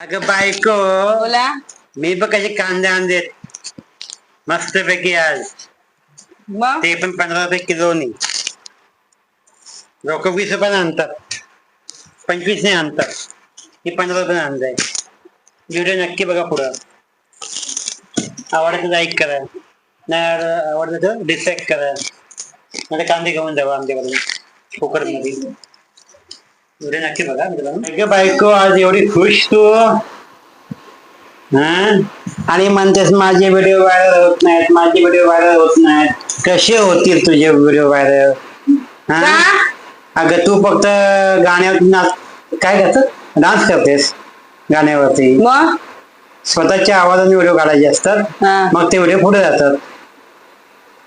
अगं बायको बोला. मी बघ कसे कांदे आणले मस्त पैकी आज. मग? ते पण पंधरा रुपये किलोनी. लोक वीस रुपयाला आणतात. पंचवीस नाही आणतात. ही पंधरा रुपये आणलंय. व्हिडिओ नक्की बघा पुढं. आवडतं लाईक करा. नाही आवडतं तर डिसलाईक करा. मला कांदे घेऊन जावा आमच्याकडून. कुकरमध्ये व्हिडिओ नक्की बघा मित्रांनो. बायको आज एवढी खुश तू. हा? आणि म्हणतेस माझे व्हिडिओ व्हायरल होत नाहीत माझे व्हिडिओ व्हायरल होत नाहीत. कसे होतील तुझे व्हिडिओ व्हायरल हा? अगं तू फक्त गाण्यावर नाच काय करत डान्स करतेस गाण्यावरती. मग? स्वतःच्या आवाजाने व्हिडिओ काढायचे असतात. हा. मग ते व्हिडिओ पुढे जातात.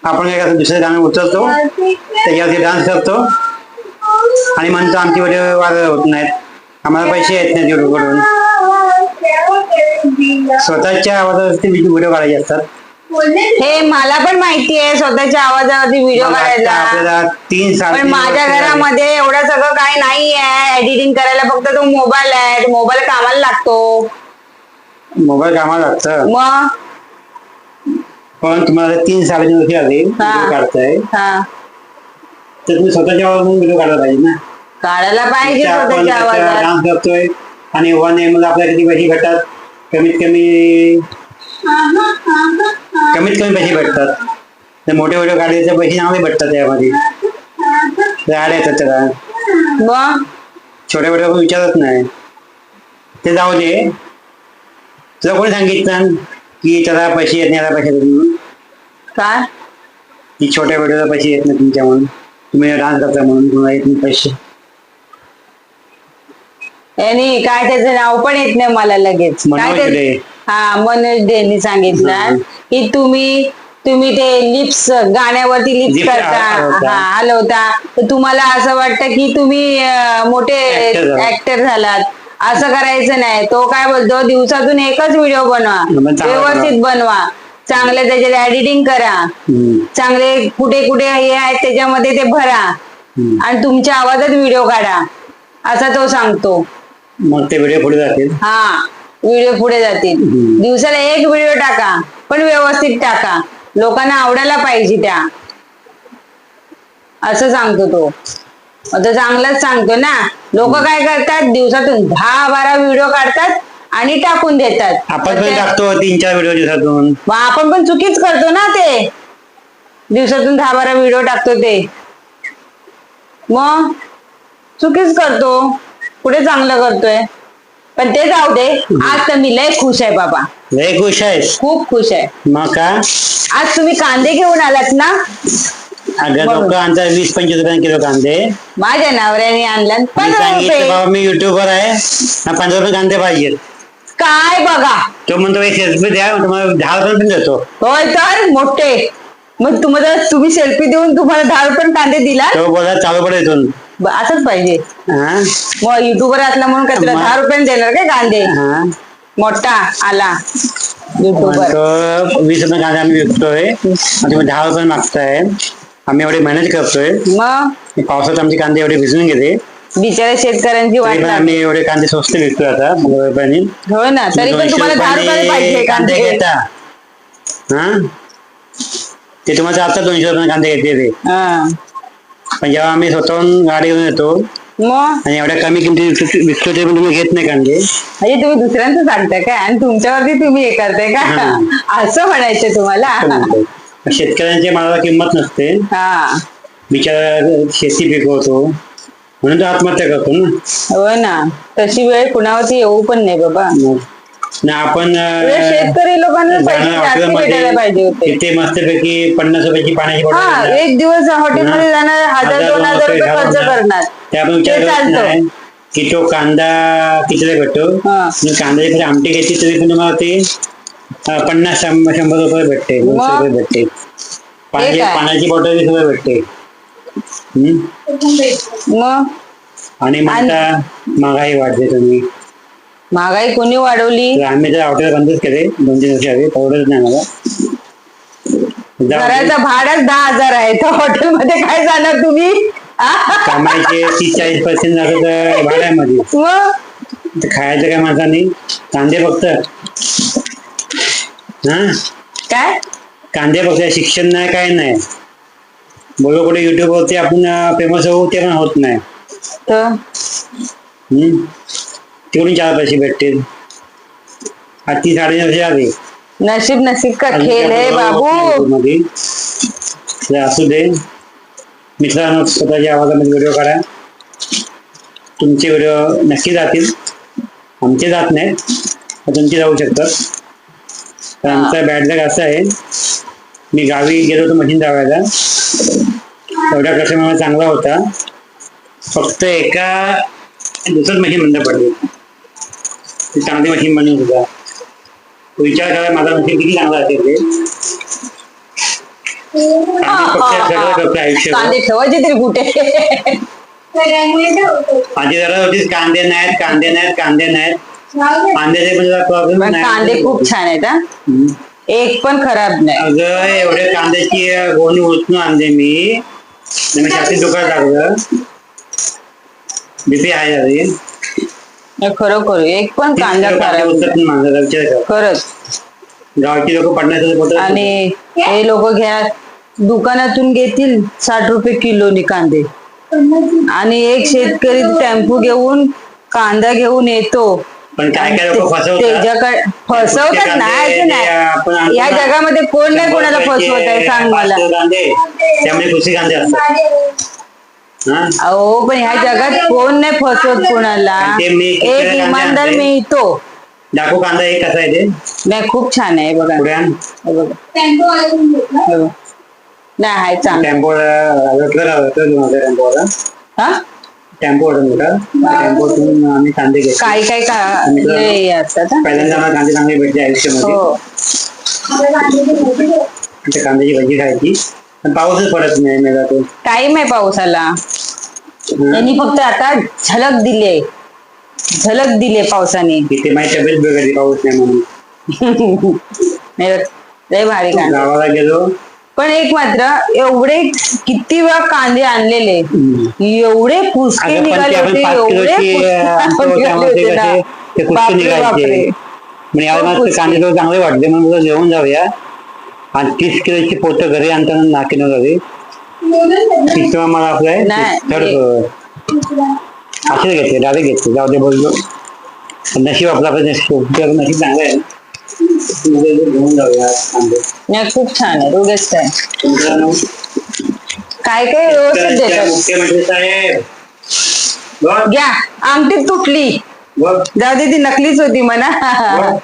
आपण काय करतो दुसरं गाणं उचलतो त्याच्यावरती डान्स करतो. आणि म्हणतो आमचे व्हिडिओ व्हायरल होत नाहीत. आम्हाला पैसे येत नाहीत व्हिडिओ कडून स्वतःच्या आवाजावरती व्हिडिओ काढायचे असतात. हे मला पण माहिती आहे स्वतःच्या आवाजावरती व्हिडिओ काढायचा तीन पण माझ्या घरामध्ये एवढं सगळं काही नाही आहे एडिटिंग करायला फक्त तो मोबाईल आहे. मोबाईल कामाला लागतो. मोबाईल कामाला लागतं. मग? पण तुम्हाला तीन साडेतीन वर्ष व्हिडिओ काढताय. तर तुम्ही स्वतःच्या आवाजातून व्हिडिओ काढायला पाहिजे ना. काढायला पाहिजे त्या आपण स्वतःच्या आवाजात. डान्स करतोय. आणि वन एम ला आपल्याला किती पैसे भेटतात? कमीत कमी कमीत कमी पैसे भेटतात. मोठे व्हिडिओ काढायचे पैसे चांगले भेटतात त्यामध्ये. ऍड येतात त्याला. मग? छोट्या आपण विचारत नाही. ते जाऊ दे. तुला कोणी सांगितलं की त्याला पैसे येत नाही पैसे येत नाही? म्हणून? काय? की छोट्या व्हिडिओला पैसे येत नाही तुमच्या म्हणून तुम्ही डान्स करता म्हणून तुम्हाला येत नाही पैसे. यांनी काय त्याचं नाव पण येत नाही मला लगेच. काय मनोज ते- डे. हा मनोज डेनी सांगितलं की तुम्ही तुम्ही ते लिप्स गाण्यावरती लिप्स Lips करता. हलवता. हा हलवता. तर तुम्हाला असं वाटतं की तुम्ही अं, मोठे Actor झालात. ऍक्टर झालात. असं करायचं नाही. तो काय बोलतो दिवसातून एकच व्हिडिओ बनवा. मग चांगला व्यवस्थित बनवा. चांगले त्याच्यात एडिटिंग करा. हम्म. चांगले कुठे कुठे हे आहेत त्याच्यामध्ये ते भरा. आणि तुमच्या आवाजात व्हिडिओ काढा. असा तो सांगतो. मग ते व्हिडिओ पुढे जातील. हा व्हिडिओ पुढे जातील. हम्म. दिवसाला एक व्हिडिओ टाका पण व्यवस्थित टाका. लोकांना आवडायला पाहिजे त्या. असं सांगतो तो. आता चांगलाच सांगतो ना. लोक काय करतात? दिवसातून दहा बारा व्हिडिओ काढतात आणि टाकून देतात. आपण पण टाकतो तीन चार व्हिडिओ दिवसातून. मग आपण पण चुकीच करतो ना ते. दिवसातून दहा बारा व्हिडिओ टाकतो ते. मग चुकीच करतो. कुठे चांगलं करतोय? पण ते जाऊ दे. आज तर मी लय खुश आहे बाबा. लय खुश आहेस? खूप खुश आहे. मग का? आज तुम्ही कांदे घेऊन आलात ना? अगं. लोक वीस पंचवीस रुपयाने किलो कांदे. मी माझ्या नवऱ्याने आणलात पंधरा सांगितलं रुपये. बाबा मी युट्यूबर आहे. पंधरा रुपये कांदे पाहिजेत काय बघा? तो म्हणतो एक सेल्फी द्या तुम्हाला दहा रुपये पण देतो. होय तर मोठे. मग तुम्हाला तुम्ही सेल्फी देऊन तुम्हाला दहा रुपये कांदे दिला तो बोला चालू पडे इथून. असंच पाहिजे. हा मग युट्यूबर असला म्हणून काय तुला दहा रुपयाने देणार काय कांदे हा. मोठा आला. युट्यूबर म्हणतो वीस रुपये कांदे आम्ही विकतोय. आणि तुम्ही दहा रुपये मागताय. आम्ही एवढी मेहनत करतोय. मग? पावसात आमचे कांदे एवढे भिजून गेले. बिचाऱ्या शेतकऱ्यांची वाट तरी पण लागली. आम्ही एवढे कांदे स्वस्त विकतोय आता पंधरा रुपयांनी हो ना तरी पण दोनशे तुम्हाला दहा पाहिजे कांदे कांदे घेता. हा? ते तुम्हाला आता दोनशे रुपये कांदे घेते ते. हा. पण जेव्हा आम्ही स्वतःहून गाडी घेऊन येतो मग? आणि एवढ्या कमी किमती विकतो ते पण तुम्ही घेत नाही कांदे म्हणजे तुम्ही दुसऱ्यांचं सांगताय काय? आणि तुमच्यावरती तुम्ही हे करताय का? हा. असं म्हणायचं तुम्हाला. असं म्हणतो. शेतकऱ्यांच्या मालाला किंमत नसते. हा. बिचारा शेती पिकवतो. म्हणून तो आत्महत्या करतो ना. हो ना. तशी वेळ कुणावरती येऊ पण नाही बाबा. ना आपण उलट शेतकरी लोकांना पैसे पाहिजे होते. मस्तपैकी पन्नास रुपयाची पाण्याची बॉटल. एक दिवस हॉटेलमध्ये जाणार हजार दोन हजार रुपये खर्च करणार. ते आपण विचार ते की तो कांदा कितीला भेटतो? कांद्याची आमटी घेतली तरी पण तुम्हाला ते पन्नास शंभर शंभर रुपये भेटते दोनशे? रुपये भेटते. पाण्याची बॉटल वीस रुपये भेटते. आणि म्हणता महागाई वाढते तुम्ही. महागाई कोणी वाढवली? तर आम्ही तर हॉटेल बंदच केले दोन तीन वर्ष आधी परवडत नाही मला जाऊ दे. घराचं भाडंच दहा हजार आहे. तर हॉटेलमध्ये काय जाणार तुम्ही? आ? कमाईचे तीस चाळीस पर्सेंट जातं तर भाड्यामध्ये. मग? खायचं काय माणसाने कांदे फक्त. हा? काय? कांदे फक्त. शिक्षण नाही काय नाही. बरोबर कुठे युट्यूब वरती आपण फेमस होऊ ते पण होत नाही. तर? हम्म? तिकडून चार पैसे भेटतील आज ती साडेनऊ वर्ष आली नशीब नसीब का खेळ आहे बाबू? मध्ये तर असू दे. मित्रांनो स्वतःच्या आवाजामध्ये व्हिडिओ काढा. तुमचे व्हिडिओ नक्की जातील. आमचे जात नाहीत पण तुमचे जाऊ शकतात. तर आमचा बॅड लक असा आहे. मी गावी गेलो होतो मशीन लावायला एवढा कस्टमर चांगला होता. फक्त एका दुसरंच मशीन बंद पडली. चांगली मशीन बनवून सुद्धा तो विचार करा माझा मशीन किती चांगला असेल ते. कांदे ठेवायचे तरी कुठे? माझी जरा होतीच कांदे नाहीत कांदे नाहीत कांदे नाहीत. कांद्याचे पण प्रॉब्लेम पण कांदे खूप छान आहेत हा. एक पण खराब नाही. अगं एवढे कांद्याची गोणी उचलून आणले मी. आणि मी छातीत दुकान टाकलं. बीपी आहे झाली नाही, खरोखर. एक पण कांदा खराब खरंच. गावची लोक आणि हे लोक घ्या दुकानातून घेतील साठ रुपये किलोनी कांदे. आणि एक शेतकरी टेम्पो घेऊन कांदा घेऊन येतो. पण काय काय लोक फसवतात? नाही या जगामध्ये कोण नाही कोणाला फसवत आहे सांग मला. त्यामुळे कुशी कांदे असतात. अहो पण ह्या जगात कोण नाही फसवत कोणाला ते मी किती एक इमानदार आणले? मिळतो. डाकू कांदा एक कसा आहे ते? नाही खूप छान आहे बघा. पुढे आण. हे बघा. हे बघा. नाही चांगलं. टेम्पो टेम्पोला हा. टेम्पो होता मोठा टेम्पोतून आम्ही कांदे घेतो. काय काय का हे असतात हा? पहिल्यांदा आम्हाला कांदे चांगले भेटले आयुष्यामध्ये. हो. त्या कांद्याची भजी खायची. पण पाऊसच पडत नाही मेला तो टाइम आहे पावसाला. त्यांनी फक्त आता झलक दिले झलक दिले पावसाने. तिथे माझी तब्येत बिघडली पाऊस नाही म्हणून. नाही, लय भारी कांदे गावाला गेलो. पण एक मात्र एवढे किती वेळा कांदे आणलेले? एवढे पुसके अगं पण निघाले आपण होते पाच एवढे किलोची पुसके आणतो निघाले त्यामध्ये होते ना. कसे ते कुस्ते बापरे, निघायचे. बापरे. म्हणजे यावेळी मला ते कांदे थोडे चांगले वाटले म्हणून जेवण जाऊया. आणि तीस किलोची पोतं घरी आणताना नाकीनं घरी. तिथं मला आपलं नाही, थर्ड असेच घेतले डायरेक्ट घेतले. जाऊ दे बोललो. नशीब आपला आपलं नशीब नशीब चांगलं आहे. घेऊन जाऊया कांदे नाही खूप छान आहे रोगेच काय. मित्रांनो, काय काय व्यवस्थित शेतकऱ्यांच्या देतात. मुख्यमंत्री साहेब. बघ. घ्या आमटी तुटली. बघ. जाऊ दे ती नकलीच होती म्हणा. बघ.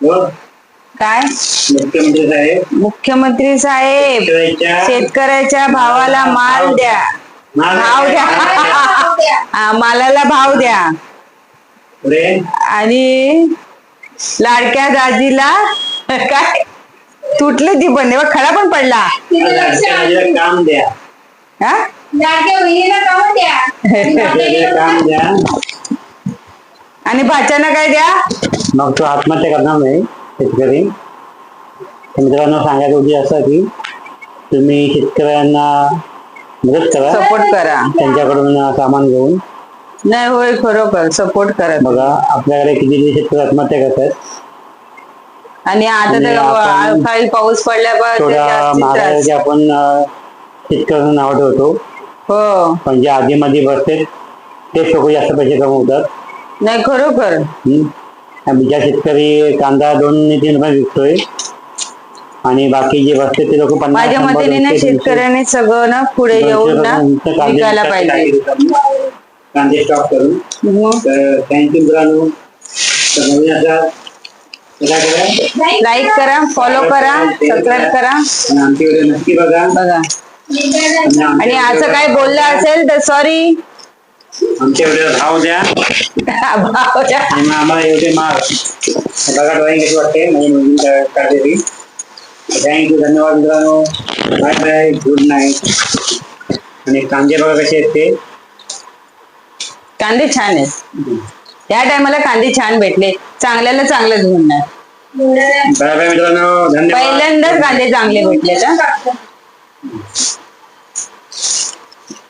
बघ. काय? मुख्यमंत्री साहेब. मुख्यमंत्री साहेब शेतकऱ्याच्या भावाला माल द्या. भाव द्या. हा, मालाला भाव द्या. पुढे? आणि लाडक्या दाजीला काय? तुटली ती पण खडा पण पडला. काम द्या. हा? काम द्या. आणि भाच्यानं काय द्या? मग तो आत्महत्या करणार नाही. शेतकरी. तर मित्रांनो सांगायचं होती असं की तुम्ही शेतकऱ्यांना मदत करा. सपोर्ट करा. त्यांच्याकडून सामान घेऊन. नाही होय खरोखर सपोर्ट करा बघा आपल्याकडे किती शेतकरी आत्महत्या करतात. आणि आता आणि तर आपण काही पाऊस पडल्या थोड्या महागाईचे आपण अं, शेतकऱ्यांना नाव ठेवतो. हो. पण जे आधीमध्ये बसते तेच लोक जास्त पैसे कमवतात. नाही खरोखर. हम्म. ज्या शेतकरी कांदा दोन ते तीन रुपये विकतोय आणि बाकी जे बसते ते लोक पन्नास माझ्या शंभर, मतेने ना दोनशे, तीनशे, शेतकऱ्याने सगळं ना पुढे दोनशे येऊन ना कांदे विकायला विकतात, पाहिजे. दिवसांनी. कांदे स्टॉक करून. मग? तर थँक्यू मित्रांनो. तर नवीन करा? लाईक करा फॉलो करा सबस्क्राईब करा. आणि आमची व्हिडिओ नक्की बघा. बघा. आणि असं काय बोललं असेल तर सॉरी आमच्या व्हिडिओला भाव द्या. आणि मग आम्हाला एवढे मार्क बघा ड्रॉइंग कशी वाटते. मुलगी काढलेली थँक्यू धन्यवाद मित्रांनो. बाय बाय गुड नाईट आणि कांदे बघा कसे आहेत ते. कांदे छान आहेत. या टायमाला कांदे छान भेटले. चांगल्याला चांगलंच म्हणणार बाय बाय मित्रांनो. धन्यवाद. पहिल्यांदाच कांदे चांगले भेटले का